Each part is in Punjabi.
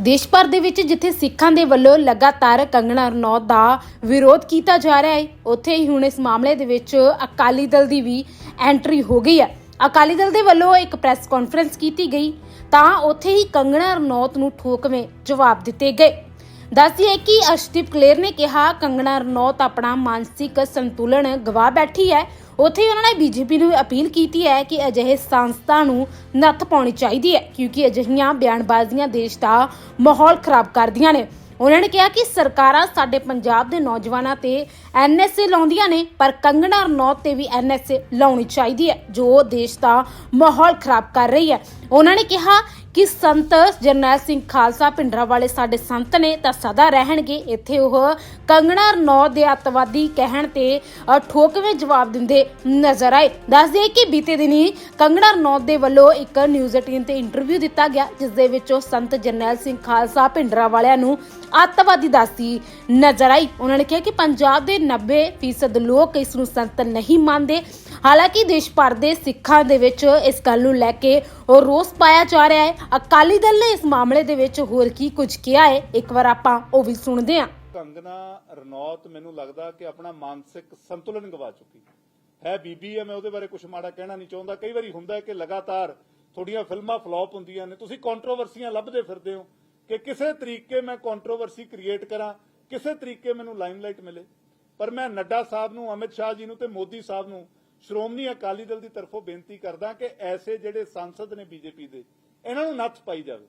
ਦੇਸ਼ ਭਰ ਦੇ ਵਿੱਚ ਜਿੱਥੇ ਸਿੱਖਾਂ ਦੇ ਵੱਲੋਂ ਲਗਾਤਾਰ ਕੰਗਣਾ ਰਣੌਤ ਦਾ ਵਿਰੋਧ ਕੀਤਾ ਜਾ ਰਿਹਾ ਹੈ, ਉੱਥੇ ਹੀ ਹੁਣ ਇਸ ਮਾਮਲੇ ਦੇ ਵਿੱਚ ਅਕਾਲੀ ਦਲ ਦੀ ਵੀ ਐਂਟਰੀ ਹੋ ਗਈ ਹੈ। ਅਕਾਲੀ ਦਲ ਦੇ ਵੱਲੋਂ ਇੱਕ ਪ੍ਰੈਸ ਕਾਨਫਰੰਸ ਕੀਤੀ ਗਈ ਤਾਂ ਉੱਥੇ ਹੀ ਕੰਗਣਾ ਰਣੌਤ ਨੂੰ ਠੋਕਵੇਂ ਜਵਾਬ ਦਿੱਤੇ ਗਏ। ਦੱਸਦੀਏ ਕਿ ਅਰਸ਼ਦੀਪ ਕਲੇਰ ਨੇ ਕਿਹਾ, ਕੰਗਣਾ ਰਣੌਤ ਆਪਣਾ ਮਾਨਸਿਕ ਸੰਤੁਲਨ ਗਵਾ ਬੈਠੀ ਹੈ। ਉੱਥੇ ਉਹਨਾਂ ਨੇ ਬੀਜੇਪੀ ਨੂੰ ਅਪੀਲ ਕੀਤੀ ਹੈ ਕਿ ਅਜਿਹੇ ਸੰਸਥਾ ਨੂੰ ਨੱਥ ਪਾਉਣੀ ਚਾਹੀਦੀ ਹੈ, ਕਿਉਂਕਿ ਅਜਿਹੀਆਂ ਬਿਆਨਬਾਜ਼ੀਆਂ ਦੇਸ਼ ਦਾ ਮਾਹੌਲ ਖਰਾਬ ਕਰਦੀਆਂ ਨੇ। ਉਹਨਾਂ ਨੇ ਕਿਹਾ ਕਿ ਸਰਕਾਰਾਂ ਸਾਡੇ ਪੰਜਾਬ ਦੇ ਨੌਜਵਾਨਾਂ ਤੇ ਐਨਐਸਏ ਲਾਉਂਦੀਆਂ ਨੇ, ਪਰ ਕੰਗਣਾ ਰਣੌਤ ਤੇ ਵੀ ਐਨਐਸਏ ਲਾਉਣੀ ਚਾਹੀਦੀ ਹੈ, ਜੋ ਦੇਸ਼ ਦਾ ਮਾਹੌਲ ਖਰਾਬ ਕਰ ਰਹੀ ਹੈ। ਉਹਨਾਂ ਨੇ ਕਿਹਾ ਕਿ ਸੰਤ ਜਰਨੈਲ ਸਿੰਘ ਖਾਲਸਾ ਪਿੰਡਰਾ ਵਾਲੇ ਸਾਡੇ ਸੰਤ ਨੇ ਤਾਂ ਸਦਾ ਰਹਿਣਗੇ। ਇੱਥੇ ਉਹ ਕੰਗਣਾ ਰਣੌਤ ਦੇ ਅੱਤਵਾਦੀ ਕਹਿਣ ਤੇ ਠੋਕਵੇਂ ਜਵਾਬ ਦਿੰਦੇ ਨਜ਼ਰ ਆਏ। ਦੱਸਦੇ ਕਿ ਬੀਤੇ ਦਿਨੀ ਕੰਗਣਾ ਰਣੌਤ ਦੇ ਵੱਲੋਂ ਇੱਕ ਨਿਊਜ਼ 18 ਤੇ ਇੰਟਰਵਿਊ ਦਿੱਤਾ ਗਿਆ, ਜਿਸ ਦੇ ਵਿੱਚ ਉਹ ਸੰਤ ਜਰਨੈਲ ਸਿੰਘ ਖਾਲਸਾ ਪਿੰਡਰਾ ਵਾਲਿਆਂ ਨੂੰ ਅੱਤਵਾਦੀ ਦੱਸਦੀ ਨਜ਼ਰ ਆਈ। ਉਹਨਾਂ ਨੇ ਕਿਹਾ ਕਿ ਪੰਜਾਬ ਦੇ 90% ਲੋਕ ਇਸ ਨੂੰ ਸੰਤ ਨਹੀਂ ਮੰਨਦੇ। ਹਾਲਾਂਕਿ ਦੇਸ਼ ਭਰ ਦੇ ਸਿੱਖਾਂ ਦੇ ਵਿੱਚ ਇਸ ਗੱਲ ਨੂੰ ਲੈ ਕੇ ਰੋਸ ਪਾਇਆ ਜਾ ਰਿਹਾ ਹੈ। ਅਕਾਲੀ ਦਲ ਨੇ ਇਸ ਮਾਮਲੇ ਦੇ ਵਿੱਚ ਹੋਰ ਕੀ ਕੁਝ ਕਿਹਾ ਹੈ? ਇੱਕ ਵਾਰ ਆਪਾਂ ਉਹ ਵੀ ਸੁਣਦੇ ਹਾਂ। ਕੰਗਨਾ ਰਣੌਤ ਮੈਨੂੰ ਲੱਗਦਾ ਕਿ ਆਪਣਾ ਮਾਨਸਿਕ ਸੰਤੁਲਨ ਗਵਾ ਚੁੱਕੀ ਹੈ। ਬੀਬੀ ਹੈ, ਮੈਂ ਉਹਦੇ ਬਾਰੇ ਕੁਝ ਮਾੜਾ ਕਹਿਣਾ ਨਹੀਂ ਚਾਹੁੰਦਾ। ਕਈ ਵਾਰੀ ਹੁੰਦਾ ਹੈ ਕਿ ਲਗਾਤਾਰ ਥੋੜੀਆਂ ਫਿਲਮਾਂ ਫਲॉप ਹੁੰਦੀਆਂ ਨੇ। ਤੁਸੀਂ ਕੰਟਰੋਵਰਸੀਆਂ ਲੱਭਦੇ ਫਿਰਦੇ ਹੋ ਕਿ ਕਿਸੇ ਤਰੀਕੇ ਮੈਂ ਕੰਟਰੋਵਰਸੀ ਕ੍ਰੀਏਟ ਕਰਾਂ, ਕਿਸੇ ਤਰੀਕੇ ਮੈਨੂੰ ਲਾਈਮਲਾਈਟ ਮਿਲੇ। ਪਰ ਮੈਂ ਨੱਡਾ ਸਾਹਿਬ ਨੂੰ, ਅਮਿਤ ਸ਼ਾਹ ਜੀ ਨੂੰ ਤੇ ਮੋਦੀ ਸਾਹਿਬ ਨੂੰ ਸ਼੍ਰੋਮਣੀ ਅਕਾਲੀ ਦਲ ਦੀ ਤਰਫੋਂ ਬੇਨਤੀ ਕਰਦਾ ਕਿ ਐਸੇ ਜਿਹੜੇ ਸੰਸਦ ਨੇ ਬੀਜੇਪੀ ਦੇ, ਇਹਨਾਂ ਨੂੰ ਨੱਥ ਪਾਈ ਜਾਵੇ।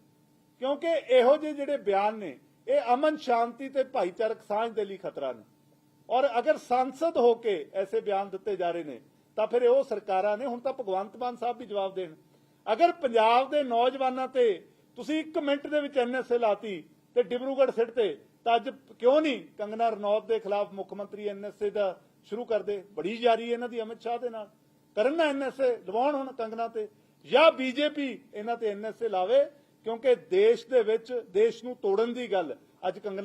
ਕਿਉਂਕਿ ਇਹੋ ਜਿਹੇ ਜਿਹੜੇ ਬਿਆਨ ਨੇ, ਇਹ ਅਮਨ ਸ਼ਾਂਤੀ ਤੇ ਭਾਈਚਾਰਕ ਸਾਂਝ ਦੇ ਲਈ ਖਤਰਾ ਨੇ। ਔਰ ਅਗਰ ਸੰਸਦ ਹੋ ਕੇ ਐਸੇ ਬਿਆਨ ਦਿੱਤੇ ਜਾ ਰਹੇ ਨੇ, ਤਾਂ ਫਿਰ ਉਹ ਸਰਕਾਰਾਂ ਨੇ, ਹੁਣ ਤਾਂ ਭਗਵੰਤ ਮਾਨ ਸਾਹਿਬ ਵੀ ਜਵਾਬ ਦੇਣ। ਅਗਰ ਪੰਜਾਬ ਦੇ ਨੌਜਵਾਨਾਂ ਤੇ ਤੁਸੀਂ 1 ਮਿੰਟ ਦੇ ਵਿੱਚ ਐਨਐਸਏ ਲਾਤੀ ਤੇ ਡਿਬਰੂਗੜ੍ਹ ਸਿੱਟ ਤੇ ਤਾਂ ਅੱਜ ਕਿਉਂ ਨਹੀਂ ਕੰਗਨਾ ਰਣੌਤ ਦੇ ਖਿਲਾਫ ਮੁੱਖ ਮੰਤਰੀ ਐਨਐਸਏ ਦਾ ਸ਼ੁਰੂ ਕਰਦੇ? ਬੜੀ ਜਾਰੀ ਇਹਨਾਂ ਦੀ ਅਮਿਤ ਸ਼ਾਹ ਦੇ ਨਾਲ। ਕਰਨ ਨਾ ਐਨਐਸਏ ਲਵਾਉਣ ਹੁਣ ਕੰਗਨਾ ਤੇ। ਜਾਂ ਬੀਜੇਪੀ ਇਹਨਾਂ ਤੇ ਐਨਐਸਏ ਲਾਵੇ, ਕਿਉਂਕਿ ਦੇਸ਼ ਦੇ ਵਿੱਚ ਦੇਸ਼ ਨੂੰ ਤੋੜਨ ਦੀ ਗੱਲ ਅੱਜ ਕੰਗਨਾ